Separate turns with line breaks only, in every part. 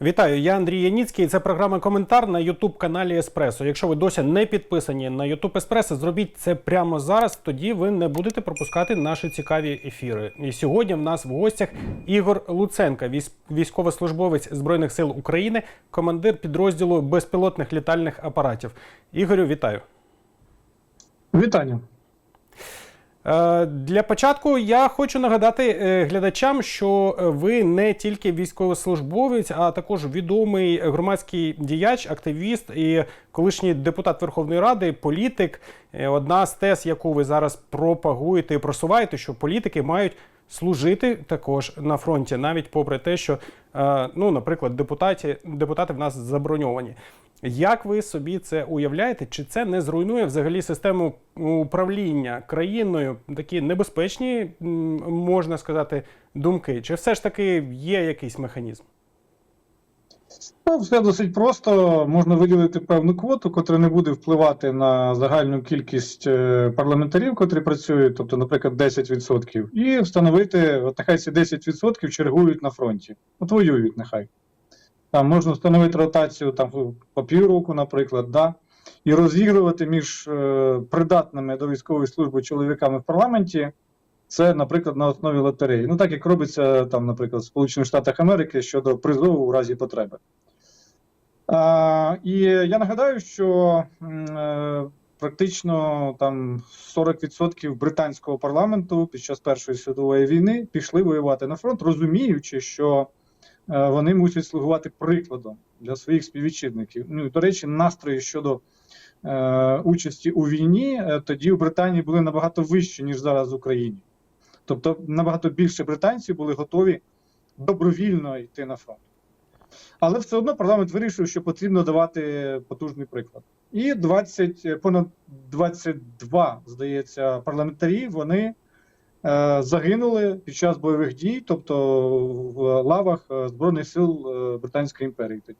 Вітаю, я Андрій Яніцький. Це програма Коментар на Ютуб каналі Еспресо. Якщо ви досі не підписані на Ютуб Еспресо, зробіть це прямо зараз. Тоді ви не будете пропускати наші цікаві ефіри. І сьогодні в нас в гостях Ігор військ- військовослужбовець збройних сил України, командир підрозділу безпілотних літальних апаратів. Ігорю, вітаю.
Вітання.
Е, Для початку я хочу нагадати е, глядачам, що е, ви не тільки військовослужбовець, а також відомий громадський діяч, активіст і колишній депутат Верховної Ради, політик. Одна з тез, яку ви зараз пропагуєте і просуваєте, що політики мають служити також на фронті, навіть попри те, що, е, ну, наприклад, депутати, депутати в нас заброньовані. Як ви собі це уявляєте? Чи це не зруйнує взагалі систему управління країною? Такі небезпечні, можна сказати, думки? Чи все ж таки є якийсь механізм?
Ну, все досить просто. Можна виділити певну квоту, котра не буде впливати на загальну кількість е, парламентарів, котрі працюють, тобто, наприклад, 10%, і встановити, от нехай ці 10% чергують на фронті. От воюють нехай. Там можна встановити ротацію там, по півроку, наприклад, да? і розігрувати між е, придатними до військової служби чоловіками в парламенті. Це, наприклад, на основі лотереї. Ну, так як робиться там, наприклад, в Сполучених Штатах Америки щодо призову у разі потреби. І я нагадаю, що е, практично там 40% британського парламенту під час Першої світової війни пішли воювати на фронт, розуміючи, що е, вони мусять слугувати прикладом для своїх співвітчизників. Ну, до речі, настрої щодо е, участі у війні е, тоді у Британії були набагато вищі, ніж зараз в Україні. Тобто набагато більше британців були готові добровільно йти на фронт. Але все одно парламент вирішив, що потрібно давати потужний приклад. І 20, понад 22, здається, парламентарі вони е, загинули під час бойових дій, тобто в лавах е, Збройних сил е, Британської імперії тоді.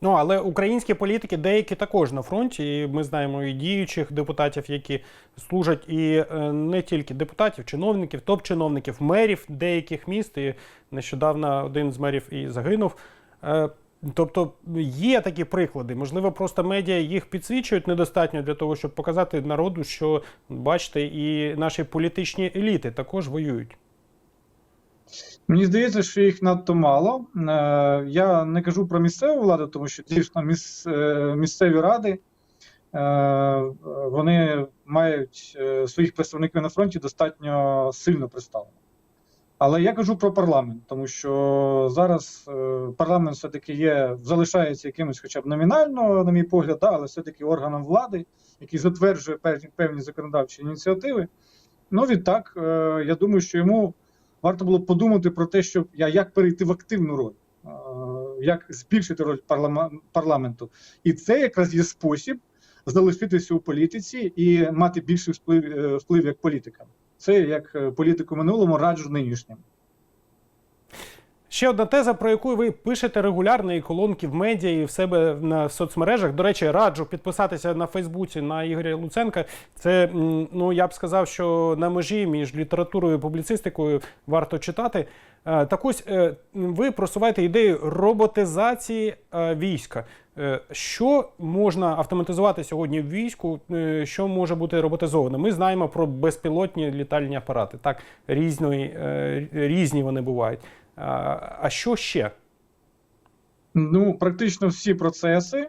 Ну але українські політики деякі також на фронті. І ми знаємо і діючих депутатів, які служать, і е, не тільки депутатів, чиновників, топ-чиновників, мерів деяких міст. І нещодавно один з мерів і загинув. Е, Тобто є такі приклади. Можливо, просто медіа їх підсвічують недостатньо для того, щоб показати народу, що бачите, і наші політичні еліти також воюють.
Мені здається, що їх надто мало. Е, Я не кажу про місцеву владу, тому що дійсно е, місцеві ради е, вони мають своїх представників на фронті достатньо сильно представлені. Але я кажу про парламент, тому що зараз парламент все-таки є, залишається якимось, хоча б номінально, на мій погляд, але все-таки органом влади, який затверджує певні, законодавчі ініціативи. Ну, відтак, я думаю, що йому варто було подумати про те, щоб я як перейти в активну роль, е, як збільшити роль парламенту. І це якраз є спосіб залишитися у політиці і мати більший вплив, е, вплив як політика. Це як е, політику минулому раджу нинішнім.
Ще одна теза, про яку ви пишете регулярно і колонки в медіа і в себе на соцмережах. До речі, раджу підписатися на Фейсбуці на Ігоря Луценка. Це ну я б сказав, що на межі між літературою і публіцистикою варто читати. Е, Так ось е, ви просуваєте ідею роботизації е, війська. Що можна автоматизувати сьогодні в війську? Що може бути роботизовано? Ми знаємо про безпілотні літальні апарати. Так, різної, різні вони бувають. А що ще?
Ну, практично всі процеси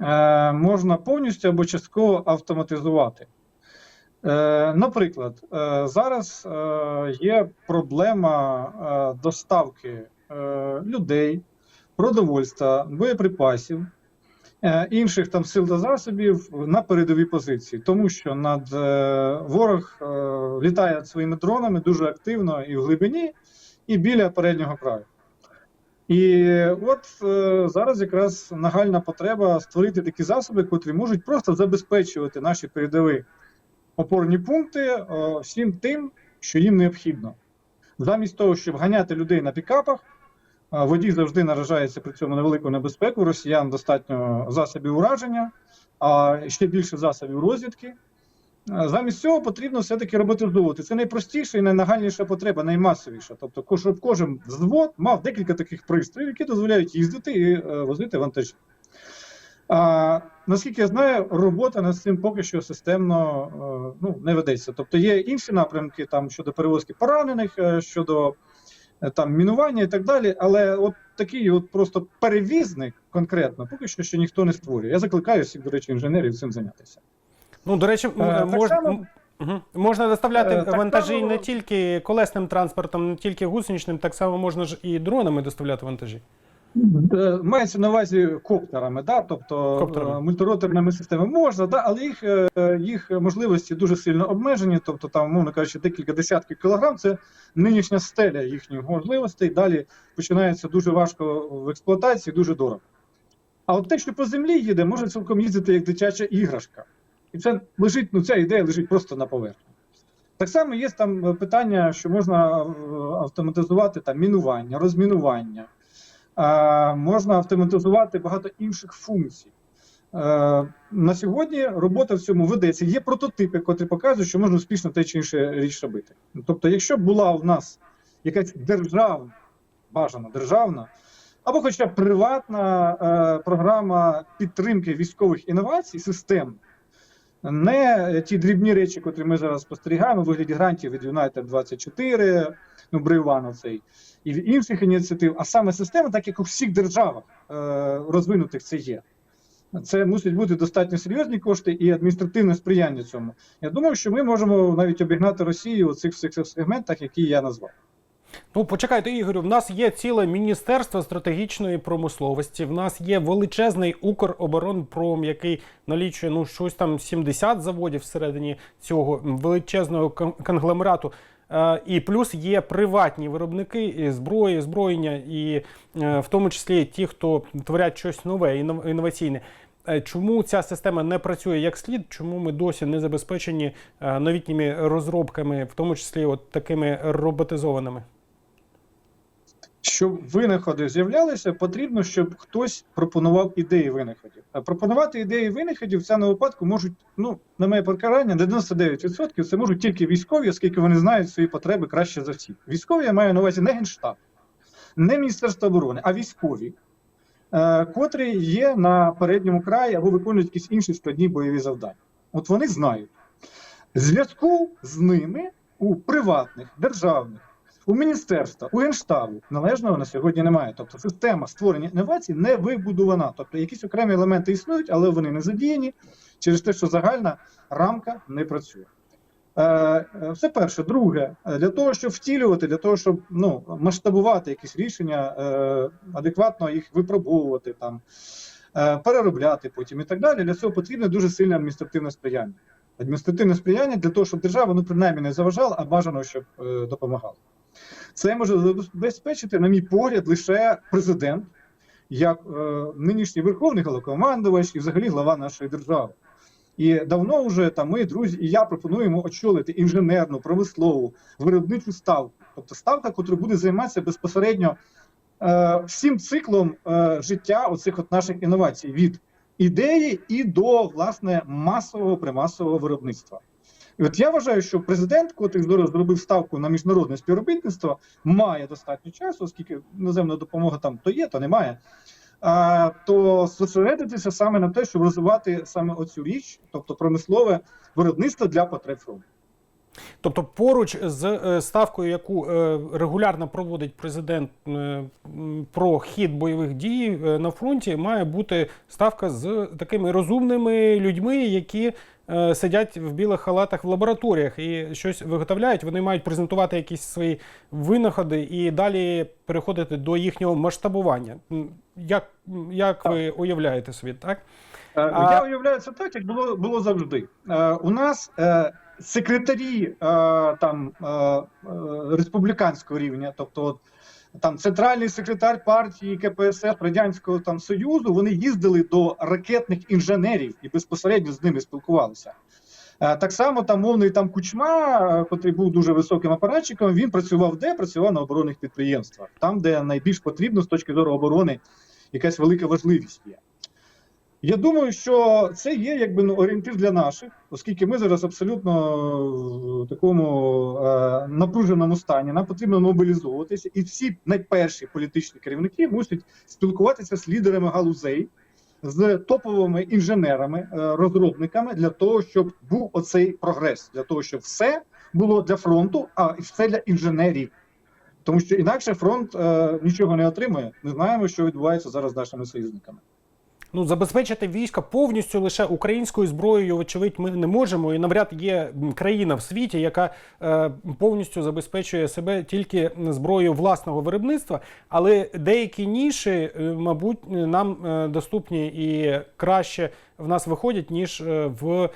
е, можна повністю або частково автоматизувати. Е, наприклад, е, зараз е, є проблема е, доставки е, людей, продовольства, боєприпасів, е, інших там сил та засобів на передовій позиції, тому що над е, ворог е, літає своїми дронами дуже активно і в глибині, і біля переднього краю. І от е, зараз якраз нагальна потреба створити такі засоби, котрі можуть просто забезпечувати наші передові опорні пункти е, всім тим, що їм необхідно. Замість того, щоб ганяти людей на пікапах, е, водій завжди наражається при цьому на велику небезпеку. Росіян достатньо засобів ураження, а ще більше засобів розвідки. Замість цього потрібно все-таки роботизовувати. Це найпростіша і найнагальніша потреба, наймасовіша. Тобто, щоб кожен взвод мав декілька таких пристроїв, які дозволяють їздити і е, возити вантажі. А, наскільки я знаю, робота над цим поки що системно е, ну, не ведеться. Тобто є інші напрямки там щодо перевозки поранених, е, щодо там мінування і так далі. Але от такий от просто перевізник конкретно поки що ще ніхто не створює. Я закликаю всіх, до речі, інженерів цим зайнятися.
Ну, до речі, м-
Е,
мож-
само-
м- можна доставляти
Е, так
вантажі
само-
не тільки колесним транспортом, не тільки гусеничним, так само можна ж і дронами доставляти вантажі.
Е, Мається на увазі коптерами, да? тобто
Коптерами.
е, мультироторними системами можна, да? але їх, е, їх можливості дуже сильно обмежені. Тобто, там, мовно кажучи, декілька десятків кілограм це нинішня стеля їхніх можливостей. Далі починається дуже важко в експлуатації, дуже дорого. А от те, що по землі їде, може цілком їздити як дитяча іграшка. І це лежить, ну ця ідея лежить просто на поверхні. Так само є там питання, що можна е, автоматизувати там мінування, розмінування. Е, можна автоматизувати багато інших функцій. Е, на сьогодні робота в цьому ведеться. Є прототипи, котрі показують, що можна успішно те чи інше річ робити. Тобто, якщо була у нас якась державна, бажана державна, або хоча б приватна е, програма підтримки військових інновацій, систем, не ті дрібні речі, котрі ми зараз спостерігаємо у вигляді грантів від United 24, ну Брейван оцей, і в інших ініціатив, а саме система, так як у всіх державах е, розвинутих це є. Це мусять бути достатньо серйозні кошти і адміністративне сприяння цьому. Я думаю, що ми можемо навіть обігнати Росію у цих всіх сегментах, які я назвав.
Ну, почекайте, Ігорю, в нас є ціле міністерство стратегічної промисловості. В нас є величезний Укроборонпром, який налічує ну щось там 70 заводів всередині цього величезного кон- конгломерату. Е, І плюс є приватні виробники і зброї, зброєння, і е, в тому числі ті, хто творять щось нове, іннов- інноваційне. Е, Чому ця система не працює як слід? Чому ми досі не забезпечені новітніми розробками, в тому числі от такими роботизованими?
Щоб винаходи з'являлися, потрібно, щоб хтось пропонував ідеї винаходів. А пропонувати ідеї винаходів в цьому випадку можуть, ну, на моє покарання, 99% це можуть тільки військові, оскільки вони знають свої потреби краще за всіх. Військові я маю на увазі не генштаб, не Міністерство оборони, а військові, е, котрі є на передньому краї або виконують якісь інші складні бойові завдання. От вони знають. Зв'язку з ними у приватних, державних у міністерства, у генштабу належного на сьогодні немає. Тобто система створення інновацій не вибудована. Тобто якісь окремі елементи існують, але вони не задіяні через те, що загальна рамка не працює. Е, е, Це перше. Друге, для того, щоб втілювати, для того, щоб ну, масштабувати якісь рішення, е, адекватно їх випробовувати, там, переробляти потім і так далі. Для цього потрібне дуже сильне адміністративне сприяння. Адміністративне сприяння для того, щоб держава ну, принаймні не заважала, а бажано, щоб допомагала. Це може забезпечити, на мій погляд, лише президент, як е, нинішній верховний головнокомандувач і взагалі глава нашої держави. І давно вже там ми, друзі, і я пропонуємо очолити інженерну, промислову, виробничу ставку, тобто ставка, яка буде займатися безпосередньо е, всім циклом е, життя оцих от наших інновацій від ідеї і до власне масового примасового виробництва. І от я вважаю, що президент, котрий зараз зробив ставку на міжнародне співробітництво, має достатньо часу, оскільки іноземна допомога там то є, то немає. А, то зосередитися саме на те, щоб розвивати саме оцю річ, тобто промислове виробництво для потреб фронту.
Тобто, поруч з е, ставкою, яку е, регулярно проводить президент е, про хід бойових дій на фронті, має бути ставка з такими розумними людьми, які сидять в білих халатах в лабораторіях і щось виготовляють. Вони мають презентувати якісь свої винаходи і далі переходити до їхнього масштабування. Як, як ви уявляєте собі, так?
Е,
А-
Я уявляю це так, як було, було завжди. Е, У нас е, секретарі е, там е, е, республіканського рівня, тобто от, там центральний секретар партії КПСС Радянського там Союзу, вони їздили до ракетних інженерів і безпосередньо з ними спілкувалися. Е, Так само там мовний там Кучма, е, котрий був дуже високим апаратчиком, він працював де? Працював на оборонних підприємствах, там, де найбільш потрібно з точки зору оборони якась велика важливість є. Я думаю, що це є якби ну, орієнтир для наших, оскільки ми зараз абсолютно в такому е, напруженому стані. Нам потрібно мобілізовуватися, і всі найперші політичні керівники мусять спілкуватися з лідерами галузей, з топовими інженерами, е, розробниками для того, щоб був оцей прогрес, для того, щоб все було для фронту, а все для інженерів. Тому що інакше фронт е, нічого не отримує. Ми знаємо, що відбувається зараз з нашими союзниками.
Ну, забезпечити війська повністю лише українською зброєю, вочевидь, ми не можемо. І навряд є країна в світі, яка е, повністю забезпечує себе тільки зброєю власного виробництва. Але деякі ніші, е, мабуть, нам е, доступні і краще в нас виходять, ніж е, в.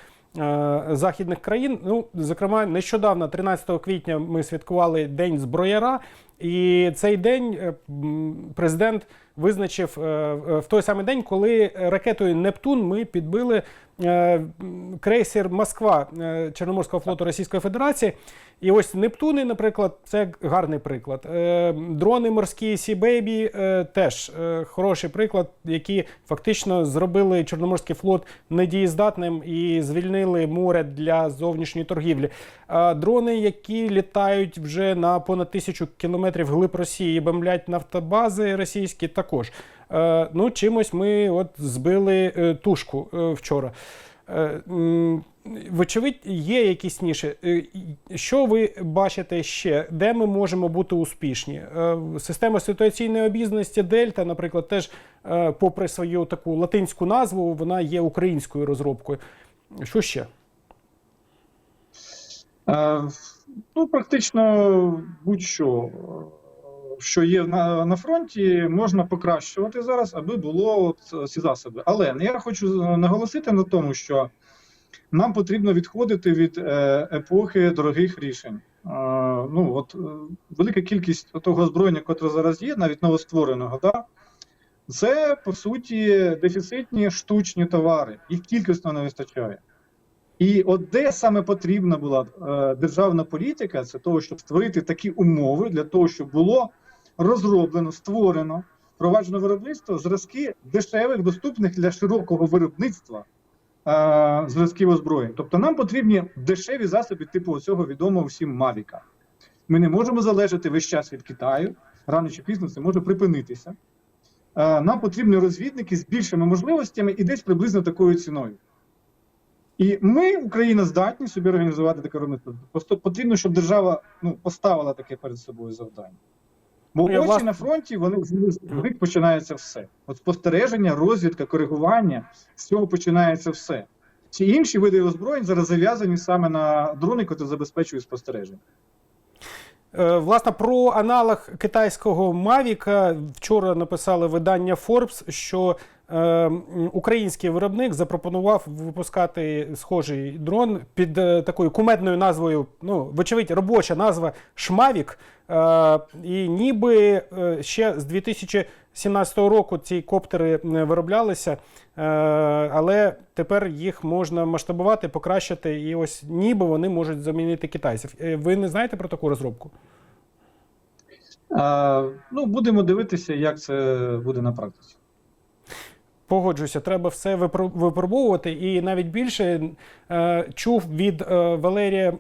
Західних країн, ну зокрема, нещодавно, 13 квітня, ми святкували День зброяра, і цей день президент визначив е, е, в той самий день, коли ракетою Нептун ми підбили е, крейсер Москва е, Чорноморського флоту Російської Федерації. І ось Нептуни, наприклад, це гарний приклад. Е, Дрони морські Сі Бейбі теж е, хороший приклад, які фактично зробили Чорноморський флот недієздатним і звільнили море для зовнішньої торгівлі. Дрони, які літають вже на понад тисячу кілометрів глиб Росії, і бомблять нафтобази російські, також. Е, Ну, чимось ми от збили е, тушку е, вчора. Вочевидь, є якісь ніші. Що ви бачите ще, де ми можемо бути успішні? Система ситуаційної обізнаності Дельта, наприклад, теж, попри свою таку латинську назву, вона є українською розробкою. Що ще?
Ну, практично будь-що, що є на, на фронті, можна покращувати зараз, аби було от ці засоби. Але я хочу наголосити на тому, що нам потрібно відходити від е, епохи дорогих рішень. Е, ну, от, е, велика кількість того озброєння, яке зараз є, навіть новоствореного, да, це по суті дефіцитні штучні товари, їх кількісно не вистачає. І от де саме потрібна була е, державна політика, це того, щоб створити такі умови для того, щоб було розроблено, створено, впроваджено виробництво зразки дешевих, доступних для широкого виробництва е, зразків озброєнь. Тобто нам потрібні дешеві засоби, типу цього відомого всім Мавіка. Ми не можемо залежати весь час від Китаю, рано чи пізно це може припинитися. Е, нам потрібні розвідники з більшими можливостями і десь приблизно такою ціною. І ми, Україна, здатні собі організувати таке виробництво. Просто потрібно, щоб держава ну, поставила таке перед собою завдання. Бо
Ну,
очі
власне-
на фронті, вони з них починається все. От спостереження, розвідка, коригування, з цього починається все. Всі інші види озброєнь зараз зав'язані саме на дрони, які забезпечують спостереження.
Е, Власне, про аналог китайського Мавіка вчора написали видання Forbes, що е, український виробник запропонував випускати схожий дрон під е, такою кумедною назвою, ну, вочевидь, робоча назва Шмавік. Е, і ніби е, ще з 2017 року ці коптери е, вироблялися, але тепер їх можна масштабувати, покращити, і ось ніби вони можуть замінити китайців. Ви не знаєте про таку розробку?
А, ну, будемо дивитися, як це буде на практиці.
Погоджуюся, треба все випробовувати. І навіть більше чув від Валерія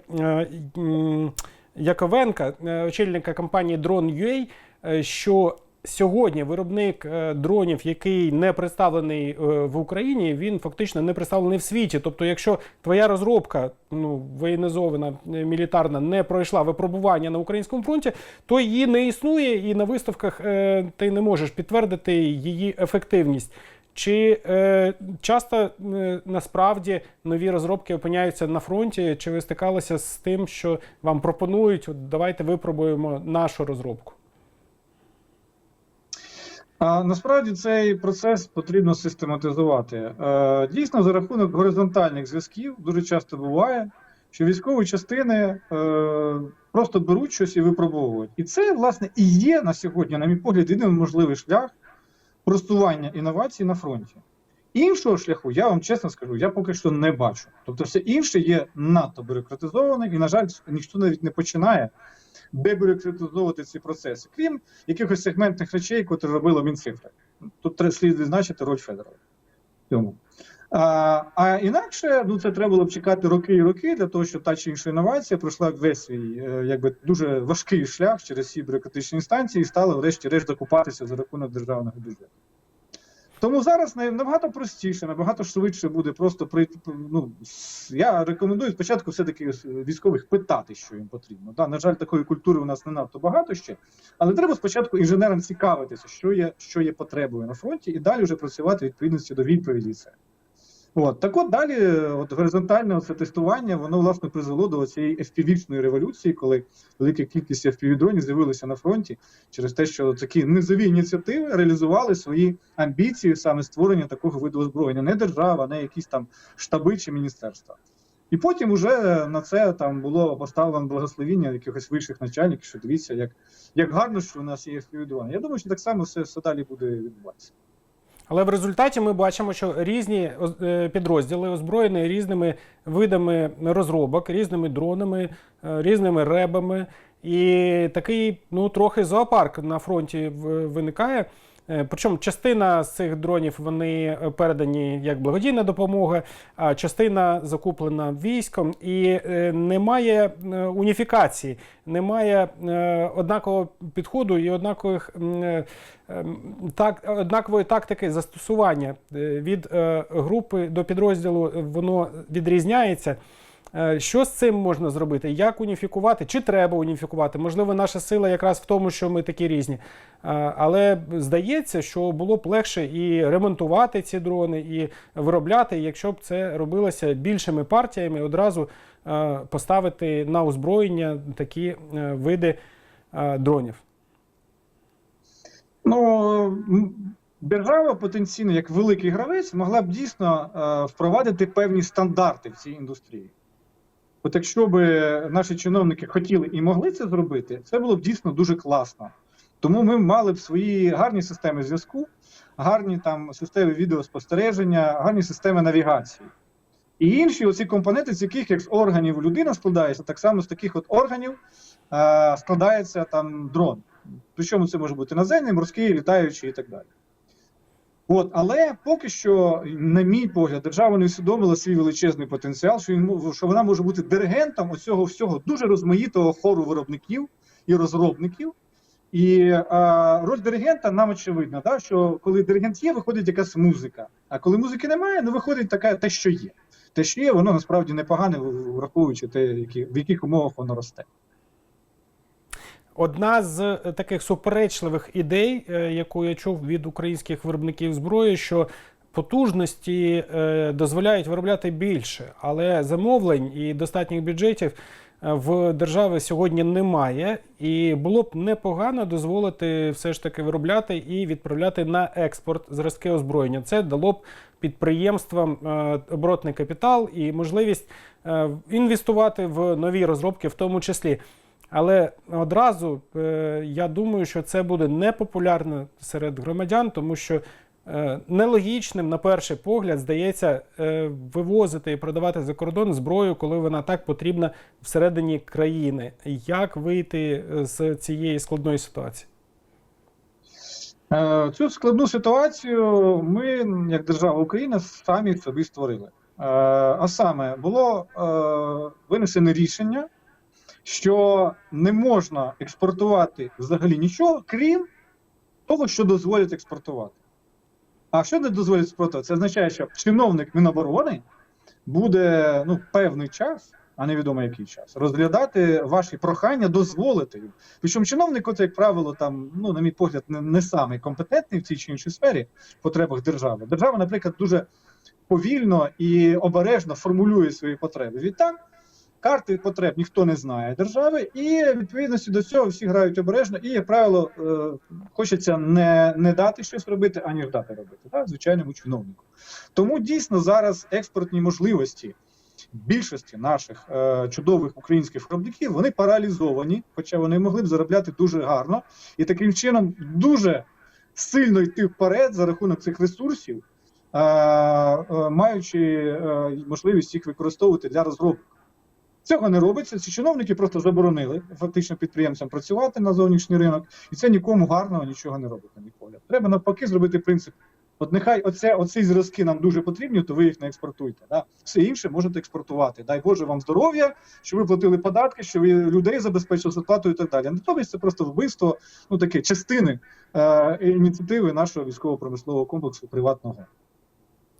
Яковенка, е, очільника компанії Drone.ua, е, що сьогодні виробник е, дронів, який не представлений в Україні, він фактично не представлений в світі. Тобто, якщо твоя розробка, ну воєнізована мілітарна, не пройшла випробування на українському фронті, то її не існує, і на виставках ти не можеш підтвердити її ефективність. Чи е, часто е, насправді нові розробки опиняються на фронті? Чи ви стикалися з тим, що вам пропонують? От давайте випробуємо нашу розробку?
А насправді цей процес потрібно систематизувати. Е, дійсно, за рахунок горизонтальних зв'язків дуже часто буває, що військові частини е, просто беруть щось і випробовують. І це, власне, і є на сьогодні, на мій погляд, єдиний можливий шлях просування інновацій на фронті. Іншого шляху, я вам чесно скажу, я поки що не бачу. Тобто, все інше є надто бюрократизоване, і, на жаль, ніхто навіть не починає дебюрократизовувати ці процеси, крім якихось сегментних речей, котрі робила Мінцифра. Тут слід відзначити роль Федорова. цьому. А, інакше ну це треба було б чекати роки і роки для того, щоб та чи інша інновація пройшла весь свій е, якби дуже важкий шлях через всі бюрократичні інстанції і стала, врешті-решт, закупатися за рахунок державного бюджету. Тому зараз набагато простіше, набагато швидше буде просто прийти. Ну я рекомендую спочатку все-таки військових питати, що їм потрібно. Да, на жаль, такої культури у нас не надто багато ще, але треба спочатку інженерам цікавитися, що є, що є потребою на фронті, і далі вже працювати відповідності до відповіді. Це. От так от далі, от горизонтальне це тестування, воно власне призвело до цієї FPV-шної революції, коли велика кількість FPV-дронів з'явилася на фронті через те, що такі низові ініціативи реалізували свої амбіції саме створення такого виду озброєння, не держава, не якісь там штаби чи міністерства. І потім уже на це там було поставлено благословіння якихось вищих начальників, що дивіться, як, як гарно, що у нас є FPV-дрони. Я думаю, що так само все, все далі буде відбуватися.
Але в результаті ми бачимо, що різні е, підрозділи озброєні різними видами розробок, різними дронами, е, різними ребами. І такий, ну, трохи зоопарк на фронті виникає. Е, Причому частина з цих дронів вони е, передані як благодійна допомога, а частина закуплена військом, і е, немає уніфікації, немає однакового підходу і однакових так, однакової тактики застосування від групи до підрозділу воно відрізняється. Е, Що з цим можна зробити? Як уніфікувати? Чи треба уніфікувати? Можливо, наша сила якраз в тому, що ми такі різні. Е, Але здається, що було б легше і ремонтувати ці дрони, і виробляти, якщо б це робилося більшими партіями, одразу е, поставити на озброєння такі види дронів.
Ну, держава потенційно, як великий гравець, могла б дійсно впровадити певні стандарти в цій індустрії. От якщо б наші чиновники хотіли і могли це зробити, це було б дійсно дуже класно. Тому ми мали б свої гарні системи зв'язку, гарні там системи відеоспостереження, гарні системи навігації. І інші оці компоненти, з яких як з органів людина складається, так само з таких от органів е, складається там дрон. Причому це може бути наземний, морський, літаючий і так далі. От, але поки що, на мій погляд, держава не усвідомила свій величезний потенціал, що, він, що вона може бути диригентом оцього всього дуже розмаїтого хору виробників і розробників. І е, роль диригента нам очевидна, да, що коли диригент є, виходить якась музика. А коли музики немає, ну виходить таке те, що є. Те, що є, воно насправді непогане, враховуючи те, які, в яких умовах воно росте.
Одна з е, таких суперечливих ідей, е, яку я чув від українських виробників зброї, що потужності е, дозволяють виробляти більше, але замовлень і достатніх бюджетів в держави сьогодні немає, і було б непогано дозволити все ж таки виробляти і відправляти на експорт зразки озброєння. Це дало б підприємствам оборотний капітал і можливість інвестувати в нові розробки, в тому числі. Але одразу е, я думаю, що це буде непопулярно серед громадян, тому що е, нелогічним, на перший погляд, здається, е, вивозити і продавати за кордон зброю, коли вона так потрібна всередині країни. Як вийти з цієї складної ситуації?
Цю складну ситуацію ми, як держава Україна, самі собі створили. А саме було винесене рішення, що не можна експортувати взагалі нічого, крім того, що дозволять експортувати. А що не дозволять експортувати? Це означає, що чиновник Міноборони буде ну, певний час, а невідомо який час, розглядати ваші прохання, дозволити їм. Причому чиновник, от, як правило, там, ну, на мій погляд, не, не самий компетентний в цій чи іншій сфері в потребах держави. Держава, наприклад, дуже повільно і обережно формулює свої потреби. Відтак, карти потреб ніхто не знає держави, і відповідності до цього всі грають обережно, і, як правило, е, хочеться не, не дати щось робити, аніж дати робити, так, звичайному чиновнику. Тому дійсно зараз експортні можливості більшості наших е, чудових українських виробників вони паралізовані, хоча вони могли б заробляти дуже гарно і таким чином дуже сильно йти вперед за рахунок цих ресурсів, е, е, маючи е, можливість їх використовувати для розробки. Цього не робиться. Ці чиновники просто заборонили фактично підприємцям працювати на зовнішній ринок, і це нікому гарного нічого не робить, на мій. Треба навпаки зробити принцип От нехай оце, оці зразки нам дуже потрібні, то ви їх не експортуйте. Да? Все інше можете експортувати. Дай Боже вам здоров'я, що ви платили податки, що ви людей забезпечили зарплатою і так далі. Натомість це просто вбивство, ну таке частини е, ініціативи нашого військово-промислового комплексу приватного.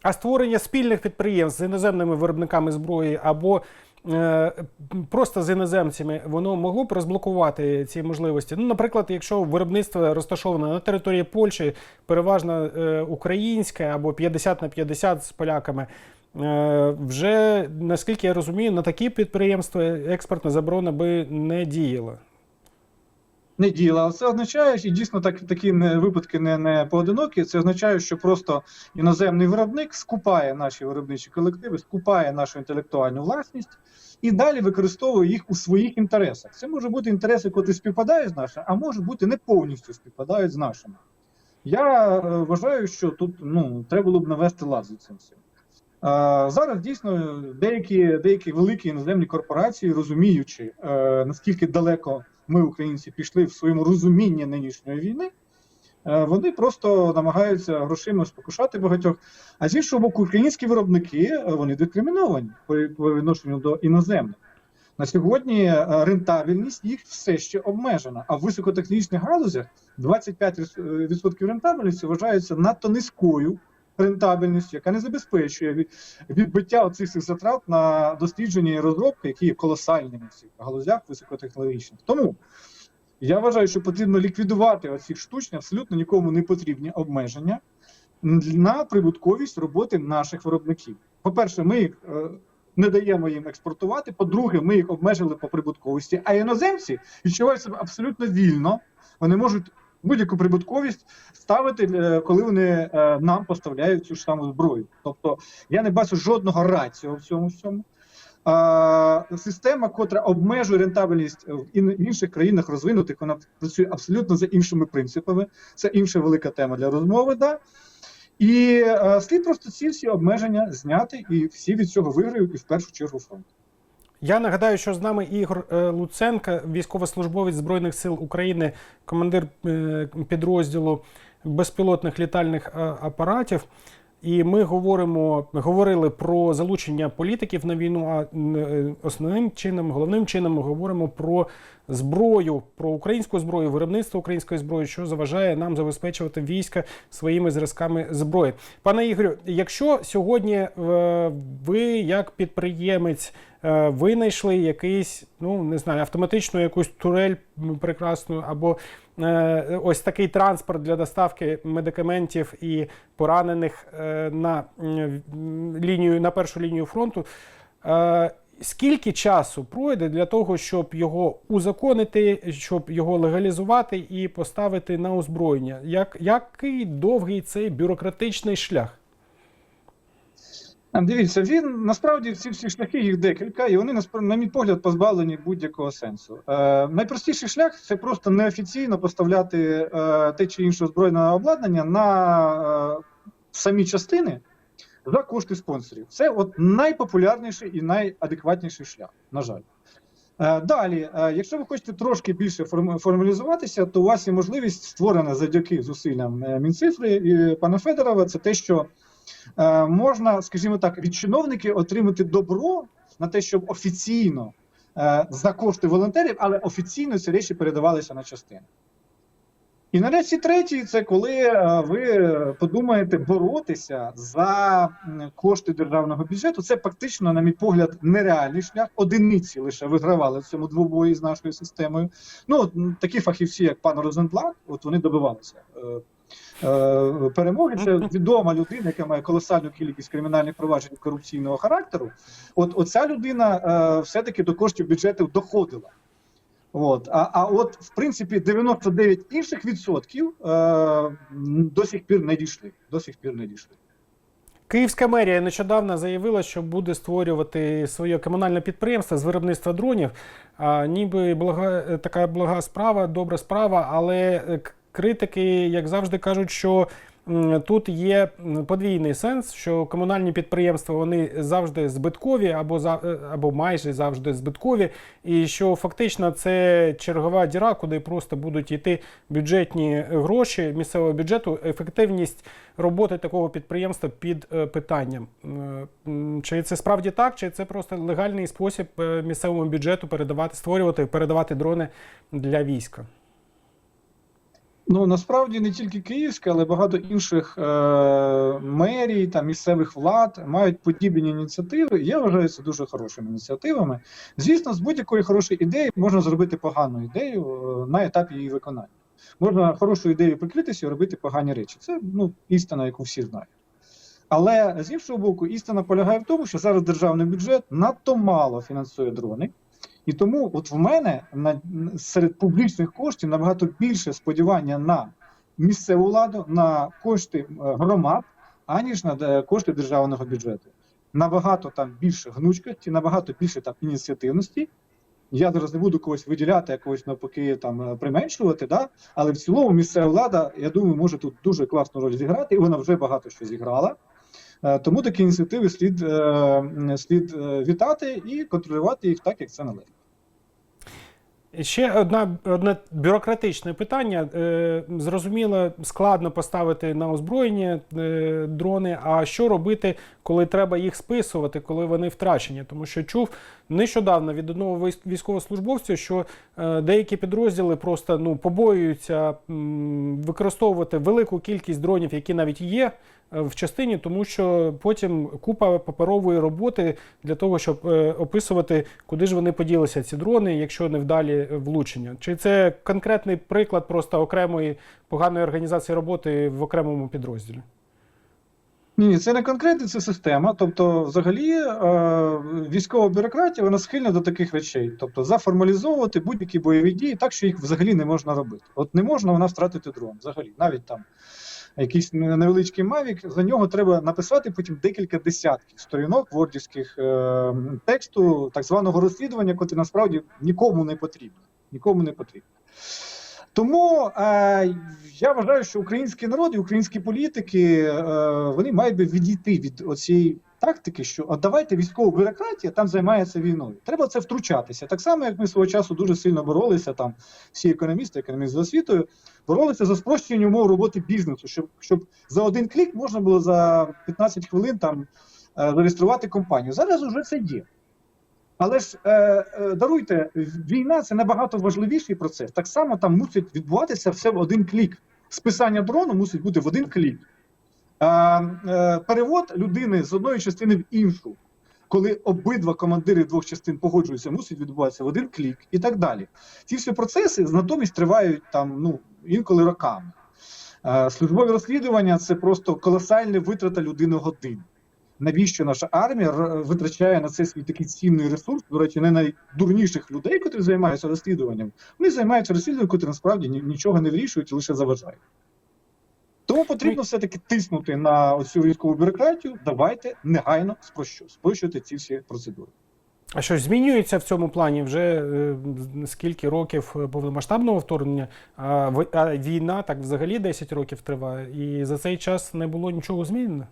А створення спільних підприємств з іноземними виробниками зброї або просто з іноземцями, воно могло б розблокувати ці можливості. Ну, наприклад, якщо виробництво розташоване на території Польщі, переважно е, українське або 50 на 50 з поляками. е, Вже наскільки я розумію, на такі підприємства експортна заборона би не діяла.
Не діла. Це означає, і дійсно так, такі випадки не, не поодинокі. Це означає, що просто іноземний виробник скупає наші виробничі колективи, скупає нашу інтелектуальну власність і далі використовує їх у своїх інтересах. Це може бути інтереси, котрі співпадають з нашими, а може бути не повністю співпадають з нашими. Я е, вважаю, що тут ну, треба було б навести лад за цим всім. Зараз дійсно деякі, деякі великі іноземні корпорації, розуміючи, е, наскільки далеко ми, українці, пішли в своєму розумінні нинішньої війни, е, вони просто намагаються грошима спокушати багатьох. А з іншого боку, українські виробники е, вони дискриміновані по, відношенню до іноземних. На сьогодні е, рентабельність їх все ще обмежена. А в високотехнічних галузях 25% рентабельності вважається надто низькою рентабельністю, яка не забезпечує відбиття оцих затрат на дослідження і розробки, які є колосальними в цих галузях високотехнологічних. Тому я вважаю, що потрібно ліквідувати оці штучні, абсолютно нікому не потрібні обмеження на прибутковість роботи наших виробників. По-перше, ми їх е, не даємо їм експортувати. По-друге, ми їх обмежили по прибутковості. А іноземці відчувають себе абсолютно вільно. Вони можуть будь-яку прибутковість ставити, е, коли вони е, нам поставляють цю ж саму зброю. Тобто я не бачу жодного раціо в цьому всьому. А, система, котра обмежує рентабельність в інших країнах розвинутих, вона працює абсолютно за іншими принципами. Це інша велика тема для розмови. Да? І е, слід просто ці всі обмеження зняти, і всі від цього виграють, і в першу чергу фронт.
Я нагадаю, що з нами Ігор Луценка, Луценко, військовослужбовець Збройних сил України, командир е, підрозділу безпілотних літальних е, апаратів. І ми говоримо, говорили про залучення політиків на війну. А е, основним чином, головним чином, ми говоримо про зброю, про українську зброю, виробництво української зброї, що заважає нам забезпечувати війська своїми зразками зброї. Пане Ігорю, якщо сьогодні е, ви, як підприємець, е, винайшли якийсь, ну не знаю, автоматичну якусь турель прекрасну, або ось такий транспорт для доставки медикаментів і поранених е, на лінію на першу лінію фронту. Е, Скільки часу пройде для того, щоб його узаконити, щоб його легалізувати і поставити на озброєння? Як, який довгий цей бюрократичний шлях?
А, Дивіться, він насправді ці всі шляхи, їх декілька, і вони на мій погляд позбавлені будь-якого сенсу. Е, найпростіший шлях це просто неофіційно поставляти е, те чи інше озброєне обладнання на е, самі частини за кошти спонсорів. Це от найпопулярніший і найадекватніший шлях, на жаль. Е, Далі, е, якщо ви хочете трошки більше форм- формалізуватися, то у вас є можливість створена завдяки зусиллям е, Мінцифри і пана Федорова. Це те, що можна, скажімо так, від чиновників отримати добро на те, щоб офіційно е, за кошти волонтерів, але офіційно ці речі передавалися на частини. І нарешті третій, це коли е, ви подумаєте боротися за кошти державного бюджету. Це практично, на мій погляд, нереальний шлях. Одиниці лише вигравали в цьому двобої з нашою системою. Ну, такі фахівці, як пан Розенблат, от вони добивалися. Е, е, Перемоги це відома людина, яка має колосальну кількість кримінальних проваджень корупційного характеру. От оця людина е, все-таки до коштів бюджету доходила. От. А, а от, в принципі, 99 інших відсотків е, до сих пір не дійшли. До сих пір не дійшли.
Київська мерія нещодавно заявила, що буде створювати своє комунальне підприємство з виробництва дронів. А, ніби блага, така блага справа, добра справа, але е, критики, як завжди, кажуть, що тут є подвійний сенс, що комунальні підприємства вони завжди збиткові або за е, або майже завжди збиткові, і що фактично це чергова діра, куди просто будуть йти бюджетні гроші місцевого бюджету. Ефективність роботи такого підприємства під е, питанням. Е, Чи це справді так, чи це просто легальний спосіб місцевому бюджету передавати, створювати, передавати дрони для війська?
Ну насправді не тільки Київська, але багато інших е, мерій та місцевих влад мають подібні ініціативи. Я вважаю це дуже хорошими ініціативами. Звісно, з будь-якої хорошої ідеї можна зробити погану ідею е, на етапі її виконання. Можна хорошу ідею прикритися і робити погані речі. Це ну істина, яку всі знають. Але з іншого боку, істина полягає в тому, що зараз державний бюджет надто мало фінансує дрони. І тому, от в мене на серед публічних коштів набагато більше сподівання на місцеву владу, на кошти е, громад, аніж на кошти державного бюджету. Набагато там більше гнучкості, набагато більше там ініціативності. Я зараз не буду когось виділяти, якогось навпаки там е, применшувати, да? але в цілому місцева влада, я думаю, може тут дуже класну роль зіграти, і вона вже багато що зіграла. Е, Тому такі ініціативи слід, е, слід е, вітати і контролювати їх так, як це належить.
Ще одна, одне бюрократичне питання. Е, зрозуміло, складно поставити на озброєння е, дрони. А що робити, коли треба їх списувати, коли вони втрачені? Тому що чув нещодавно від одного військ- військовослужбовця, що е, деякі підрозділи просто ну побоюються використовувати велику кількість дронів, які навіть є е, в частині, тому що потім купа паперової роботи для того, щоб е, описувати, куди ж вони поділися, ці дрони, якщо невдалі влучення. Чи це конкретний приклад просто окремої поганої організації роботи в окремому підрозділі?
Ні, це не конкретно, це система. Тобто, взагалі, е, військова бюрократія вона схильна до таких речей. Тобто, заформалізовувати будь-які бойові дії так, що їх взагалі не можна робити. От не можна нас втратити дрон. Взагалі, навіть там якийсь невеличкий мавік, за нього треба написати потім декілька десятків сторінок вордівських е, тексту, так званого розслідування, котре насправді нікому не потрібно. Нікому не потрібно. Тому е, я вважаю, що український народ і українські політики е, вони мають би відійти від оцієї тактики, що а давайте військова бюрократія там займається війною. Треба це втручатися. Так само, як ми свого часу дуже сильно боролися, там всі економісти, економісти за освітою, боролися за спрощення умов роботи бізнесу, щоб, щоб за один клік можна було за 15 хвилин там е, зареєструвати компанію. Зараз уже це є. Але ж е, е, даруйте, війна це набагато важливіший процес. Так само там мусить відбуватися все в один клік. Списання дрону мусить бути в один клік. Е, е, перевод людини з одної частини в іншу, коли обидва командири двох частин погоджуються, мусить відбуватися в один клік і так далі. Ці всі процеси натомість тривають там ну інколи роками. Е, службові розслідування це просто колосальна витрата людини годин навіщо наша армія витрачає на це свій такий цінний ресурс, до речі, не найдурніших людей, котрі займаються розслідуванням. Вони займаються розслідуванням, котрі насправді нічого не вирішують і лише заважають. Тому потрібно все-таки тиснути на оцю військову бюрократію. Давайте негайно спрощу- спрощувати ці всі процедури.
А щось змінюється в цьому плані вже е, скільки років повномасштабного вторгнення, а війна так взагалі 10 років триває, і за цей час не було нічого змінено.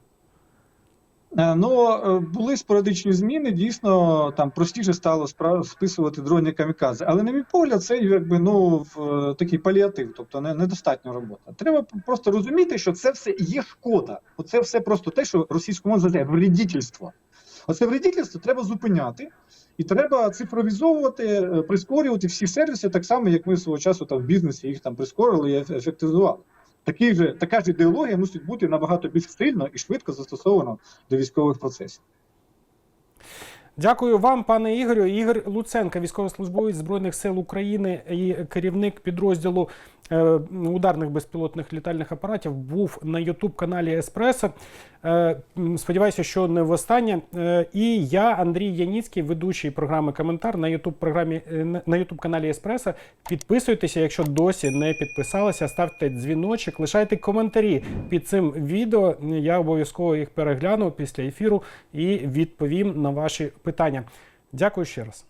Е, Ну, е, були спорадичні зміни, дійсно там простіше стало списувати дроні камікадзе. Але, на мій погляд, це якби ну в, е, такий паліатив, тобто не, недостатньо робота. Треба просто розуміти, що це все є шкода. Оце все просто те, що російською мовою називають вредительство. Оце вредительство треба зупиняти, і треба цифровізовувати, прискорювати всі сервіси, так само, як ми свого часу там в бізнесі їх там прискорили і еф- ефективізували. Такий же, така ж ідеологія мусить бути набагато більш сильно і швидко застосована до військових процесів.
Дякую вам, пане Ігорю. Ігор Луценко, військовослужбовець Збройних сил України і керівник підрозділу е, ударних безпілотних літальних апаратів, був на Ютуб каналі Еспресо. Е, сподіваюся, що не востаннє. Е, і я, Андрій Яніцький, ведучий програми Коментар на Ютуб програмі на- Ютуб каналі Еспресо. Підписуйтеся, якщо досі не підписалися, ставте дзвіночок, лишайте коментарі під цим відео. Я обов'язково їх перегляну після ефіру і відповім на ваші питання. Дякую ще раз.